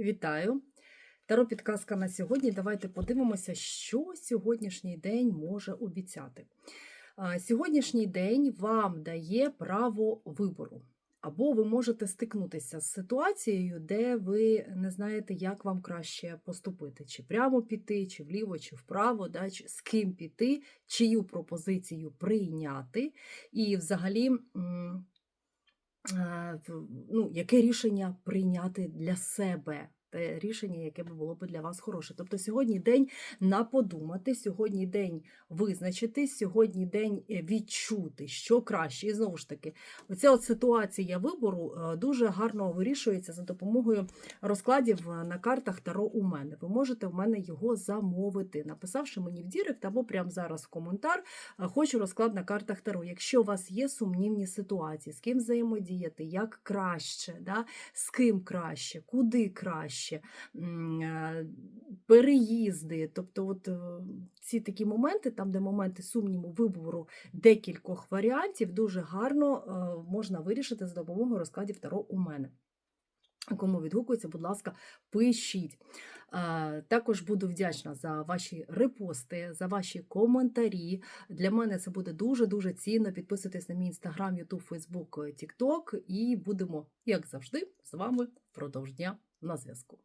Вітаю! Таро підказка на сьогодні. Давайте подивимося, що сьогоднішній день може обіцяти. Сьогоднішній день вам дає право вибору. Або ви можете стикнутися з ситуацією, де ви не знаєте, як вам краще поступити, чи прямо піти, чи вліво, чи вправо, да, чи з ким піти, чию пропозицію прийняти, і взагалі. Е, ну, яке рішення прийняти для себе. Те рішення, яке би було б для вас хороше. Тобто сьогодні день на подумати, сьогодні день визначити, сьогодні день е, відчути, що краще. І знову ж таки, оця от ситуація вибору е, дуже гарно вирішується за допомогою розкладів е, на картах Таро у мене. Ви можете в мене його замовити, написавши мені в Дірект або прямо зараз в коментар. Хочу розклад на картах Таро. Якщо у вас є сумнівні ситуації, з ким взаємодіяти, як краще, да? з ким краще, куди краще, м, е, переїзди. Тобто, от е, ці такі моменти, там, де моменти сумніву, вибору декількох варіантів, дуже гарно е, можна вирішити за допомогою розкладів Таро у мене. Кому відгукується, будь ласка, пишіть. Також буду вдячна за ваші репости, за ваші коментарі. Для мене це буде дуже-дуже цінно. Підписуйтесь на мій інстаграм, Ютуб, Фейсбук, Тікток, і будемо, як завжди, з вами впродовж дня на зв'язку.